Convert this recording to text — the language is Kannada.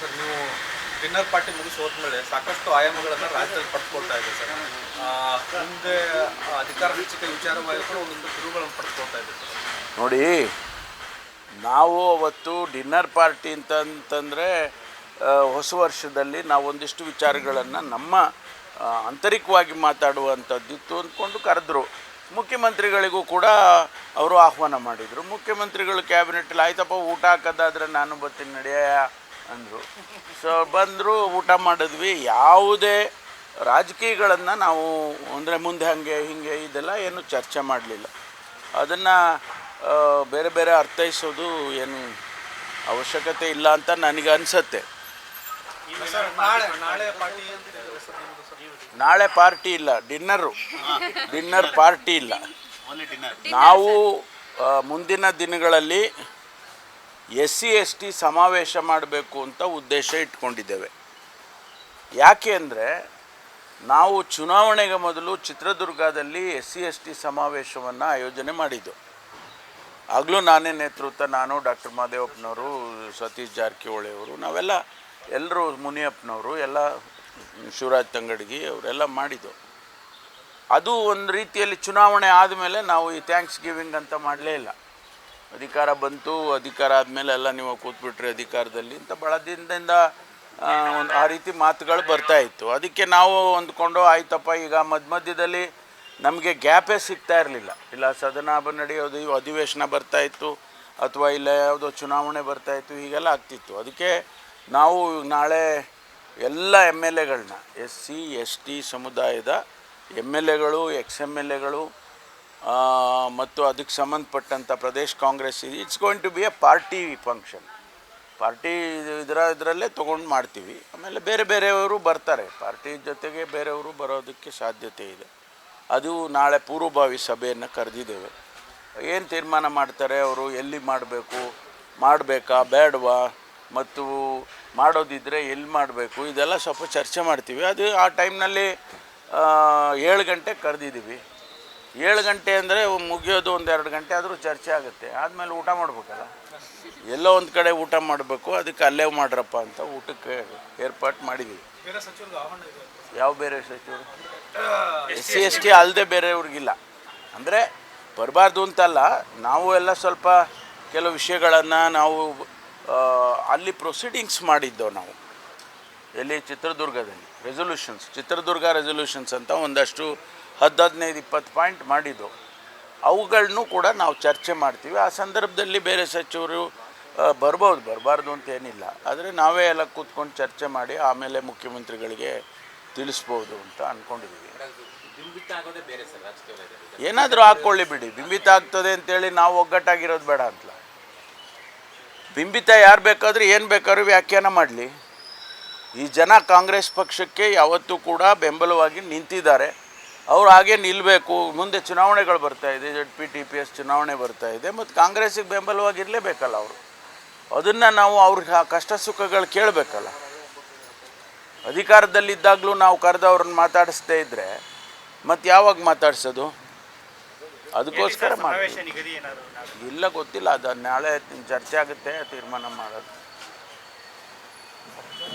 ಸರ್, ನೀವು ಡಿನ್ನರ್ ಪಾರ್ಟಿ ಮುಗಿಸಿ ಹೋದ್ಮೇಲೆ ಸಾಕಷ್ಟು ಆಯಾಮಗಳನ್ನು ರಾಜ್ಯದಲ್ಲಿ ಪಡ್ಕೊಳ್ತಾ ಇದೆ ಸರ್. ಮುಂದೆ ಅಧಿಕಾರ ಹಂಚಿಕೆ ವಿಚಾರವಾಗಿ ಕೂಡ ಒಂದೊಂದು ತಿರುವುಗಳನ್ನು ಪಡ್ಕೊಳ್ತಾ ಇದೆ ಸರ್. ನೋಡಿ, ನಾವು ಅವತ್ತು ಡಿನ್ನರ್ ಪಾರ್ಟಿ ಅಂತಂತಂದರೆ ಹೊಸ ವರ್ಷದಲ್ಲಿ ನಾವು ಒಂದಿಷ್ಟು ವಿಚಾರಗಳನ್ನು ನಮ್ಮ ಆಂತರಿಕವಾಗಿ ಮಾತಾಡುವಂಥದ್ದಿತ್ತು ಅಂದ್ಕೊಂಡು ಕರೆದ್ರು. ಮುಖ್ಯಮಂತ್ರಿಗಳಿಗೂ ಕೂಡ ಅವರು ಆಹ್ವಾನ ಮಾಡಿದರು. ಮುಖ್ಯಮಂತ್ರಿಗಳು ಕ್ಯಾಬಿನೆಟಲ್ಲಿ ಆಯ್ತಪ್ಪ, ಊಟ ಹಾಕೋದಾದರೆ ನಾನು ಬರ್ತೀನಿ ನಡೆಯ ಅಂದರು. ಸೊ ಬಂದರು ಊಟ ಮಾಡಿದ್ವಿ. ಯಾವುದೇ ರಾಜಕೀಯಗಳನ್ನು ನಾವು ಅಂದರೆ ಮುಂದೆ ಹಾಗೆ ಹೀಗೆ ಇದೆಲ್ಲ ಏನು ಚರ್ಚೆ ಮಾಡಲಿಲ್ಲ. ಅದನ್ನು ಬೇರೆ ಬೇರೆ ಅರ್ಥೈಸೋದು ಏನು ಅವಶ್ಯಕತೆ ಇಲ್ಲ ಅಂತ ನನಗೆ ಅನಿಸತ್ತೆ. ನಾಳೆ ಪಾರ್ಟಿ ಇಲ್ಲ ಡಿನ್ನರು. ಡಿನ್ನರ್ ಪಾರ್ಟಿ ಇಲ್ಲ. ನಾವು ಮುಂದಿನ ದಿನಗಳಲ್ಲಿ ಎಸ್ ಸಿ ಎಸ್ ಟಿ ಸಮಾವೇಶ ಮಾಡಬೇಕು ಅಂತ ಉದ್ದೇಶ ಇಟ್ಕೊಂಡಿದ್ದೇವೆ. ಯಾಕೆ ಅಂದರೆ ನಾವು ಚುನಾವಣೆಗೆ ಮೊದಲು ಚಿತ್ರದುರ್ಗದಲ್ಲಿ ಎಸ್ ಸಿ ಎಸ್ ಟಿ ಸಮಾವೇಶವನ್ನು ಆಯೋಜನೆ ಮಾಡಿದ್ದು. ಆಗಲೂ ನಾನೇ ನೇತೃತ್ವ, ನಾನು ಡಾಕ್ಟರ್ ಮಹದೇವಪ್ಪನವರು ಸತೀಶ್ ಜಾರಕಿಹೊಳಿ ಅವರು, ನಾವೆಲ್ಲ ಎಲ್ಲರೂ ಮುನಿಯಪ್ಪನವರು, ಎಲ್ಲ ಶಿವರಾಜ್ ತಂಗಡಗಿ ಅವರೆಲ್ಲ ಮಾಡಿದ್ದು. ಅದು ಒಂದು ರೀತಿಯಲ್ಲಿ ಚುನಾವಣೆ ಆದಮೇಲೆ ನಾವು ಈ ಥ್ಯಾಂಕ್ಸ್ ಗಿವಿಂಗ್ ಅಂತ ಮಾಡಲೇ ಇಲ್ಲ. ಅಧಿಕಾರ ಬಂತು, ಅಧಿಕಾರ ಆದಮೇಲೆ ಎಲ್ಲ ನೀವು ಕೂತ್ಬಿಟ್ರಿ ಅಧಿಕಾರದಲ್ಲಿ ಅಂತ ಭಾಳ ದಿನದಿಂದ ಒಂದು ಆ ರೀತಿ ಮಾತುಗಳು ಬರ್ತಾ ಇತ್ತು. ಅದಕ್ಕೆ ನಾವು ಅಂದ್ಕೊಂಡು ಆಯ್ತಪ್ಪ, ಈಗ ಮಧ್ಯ ಮಧ್ಯದಲ್ಲಿ ನಮಗೆ ಗ್ಯಾಪೇ ಸಿಗ್ತಾ ಇರಲಿಲ್ಲ. ಇಲ್ಲ ಸದನ ನಡೆಯೋದು, ಅಧಿವೇಶನ ಬರ್ತಾ ಇತ್ತು, ಅಥವಾ ಇಲ್ಲ ಯಾವುದೋ ಚುನಾವಣೆ ಬರ್ತಾ ಇತ್ತು, ಹೀಗೆಲ್ಲ ಆಗ್ತಿತ್ತು. ಅದಕ್ಕೆ ನಾವು ನಾಳೆ ಎಲ್ಲ ಎಂ ಎಲ್ ಎಗಳನ್ನ, ಎಸ್ ಸಿ, ಎಸ್ ಟಿ ಸಮುದಾಯದ ಎಂ ಎಲ್ ಎಗಳು, ಎಕ್ಸ್ ಎಂ ಎಲ್ ಎಗಳು ಮತ್ತು ಅದಕ್ಕೆ ಸಂಬಂಧಪಟ್ಟಂಥ Pradesh Congress it's going to be a party function party ಇದರ, ಇದರಲ್ಲೇ ತೊಗೊಂಡು ಮಾಡ್ತೀವಿ. ಆಮೇಲೆ ಬೇರೆ ಬೇರೆಯವರು ಬರ್ತಾರೆ. ಪಾರ್ಟಿ ಜೊತೆಗೆ ಬೇರೆಯವರು ಬರೋದಕ್ಕೆ ಸಾಧ್ಯತೆ ಇದೆ. ಅದು ನಾಳೆ ಪೂರ್ವಭಾವಿ ಸಭೆಯನ್ನು ಕರೆದಿದ್ದೇವೆ. ಏನು ತೀರ್ಮಾನ ಮಾಡ್ತಾರೆ? ಅವರು ಎಲ್ಲಿ ಮಾಡಬೇಕು? ಮಾಡಬೇಕಾ? ಬೇಡವಾ ಮತ್ತು ಮಾಡೋದಿದ್ದರೆ ಎಲ್ಲಿ ಮಾಡಬೇಕು? ಇದೆಲ್ಲ ಸ್ವಲ್ಪ ಚರ್ಚೆ ಮಾಡ್ತೀವಿ. ಅದು ಆ ಟೈಮ್ನಲ್ಲಿ ಏಳು ಗಂಟೆ ಕರೆದಿದ್ದೀವಿ. ಏಳು ಗಂಟೆ ಅಂದರೆ ಮುಗಿಯೋದು ಒಂದು ಎರಡು ಗಂಟೆ ಆದರೂ ಚರ್ಚೆ ಆಗುತ್ತೆ. ಆದಮೇಲೆ ಊಟ ಮಾಡಬೇಕಲ್ಲ? ಎಲ್ಲೋ ಒಂದು ಕಡೆ ಊಟ ಮಾಡಬೇಕು ಅದಕ್ಕೆ ಅಲ್ಲೇ ಮಾಡ್ರಪ್ಪ ಅಂತ ಊಟಕ್ಕೆ ಏರ್ಪಾಟ್ ಮಾಡಿದ್ದೀವಿ ಯಾವ ಬೇರೆ ಸಚಿವರು? ಎಸ್ ಸಿ ಎಸ್ ಟಿ ಅಲ್ಲದೆ ಬೇರೆಯವ್ರಿಗಿಲ್ಲ ಅಂದರೆ ಬರಬಾರ್ದು ಅಂತಲ್ಲ ನಾವು ಎಲ್ಲ ಸ್ವಲ್ಪ ಕೆಲವು ವಿಷಯಗಳನ್ನು ನಾವು ಅಲ್ಲಿ ಪ್ರೊಸೀಡಿಂಗ್ಸ್ ಮಾಡಿದ್ದೆವು ನಾವು. ಎಲ್ಲಿ? ಚಿತ್ರದುರ್ಗದಲ್ಲಿ. ರೆಸೊಲ್ಯೂಷನ್ಸ್ ಚಿತ್ರದುರ್ಗ ರೆಸೊಲ್ಯೂಷನ್ಸ್ ಅಂತ ಒಂದಷ್ಟು ಹತ್ತು ಹದಿನೈದು, ಇಪ್ಪತ್ತು ಪಾಯಿಂಟ್ ಮಾಡಿದ್ದು. ಅವುಗಳನ್ನೂ ಕೂಡ ನಾವು ಚರ್ಚೆ ಮಾಡ್ತೀವಿ. ಆ ಸಂದರ್ಭದಲ್ಲಿ ಬೇರೆ ಸಚಿವರು ಬರ್ಬೋದು, ಬರಬಾರ್ದು ಅಂತ ಏನಿಲ್ಲ. ಆದರೆ ನಾವೇ ಎಲ್ಲ ಕೂತ್ಕೊಂಡು ಚರ್ಚೆ ಮಾಡಿ ಆಮೇಲೆ ಮುಖ್ಯಮಂತ್ರಿಗಳಿಗೆ ತಿಳಿಸ್ಬೋದು ಅಂತ ಅಂದ್ಕೊಂಡಿದ್ದೀವಿ ಏನಾದರೂ ಹಾಕ್ಕೊಳ್ಳಿ ಬಿಡಿ. ಬಿಂಬಿತ ಆಗ್ತದೆ ಅಂತೇಳಿ ನಾವು ಒಗ್ಗಟ್ಟಾಗಿರೋದು ಬೇಡ ಅಂತಲ್ಲ. ಬಿಂಬಿತ ಯಾರು ಬೇಕಾದರೂ, ಏನು ಬೇಕಾದ್ರೂ ವ್ಯಾಖ್ಯಾನ ಮಾಡಲಿ. ಈ ಜನ ಕಾಂಗ್ರೆಸ್ ಪಕ್ಷಕ್ಕೆ ಯಾವತ್ತೂ ಕೂಡ ಬೆಂಬಲವಾಗಿ ನಿಂತಿದ್ದಾರೆ. ಅವ್ರು ಹಾಗೆ ನಿಲ್ಲಬೇಕು ಮುಂದೆ ಚುನಾವಣೆಗಳು ಬರ್ತಾ ಇದೆ. Z P T P S ಚುನಾವಣೆ ಬರ್ತಾ ಇದೆ. ಮತ್ತು ಕಾಂಗ್ರೆಸ್ಸಿಗೆ ಬೆಂಬಲವಾಗಿ ಇರಲೇಬೇಕಲ್ಲ ಅವರು. ಅದನ್ನು ನಾವು ಅವ್ರಿಗೆ ಆ ಕಷ್ಟ ಸುಖಗಳು ಕೇಳಬೇಕಲ್ಲ. ಅಧಿಕಾರದಲ್ಲಿದ್ದಾಗಲೂ ನಾವು ಕರೆದವ್ರನ್ನ ಮಾತಾಡಿಸ್ದೇ ಇದ್ದರೆ ಮತ್ತು ಯಾವಾಗ ಮಾತಾಡ್ಸೋದು? ಅದಕ್ಕೋಸ್ಕರ ಮಾಡಿ ಇಲ್ಲ ಗೊತ್ತಿಲ್ಲ. ಅದು ನಾಳೆ ಚರ್ಚೆ ಆಗುತ್ತೆ ತೀರ್ಮಾನ ಮಾಡೋದು.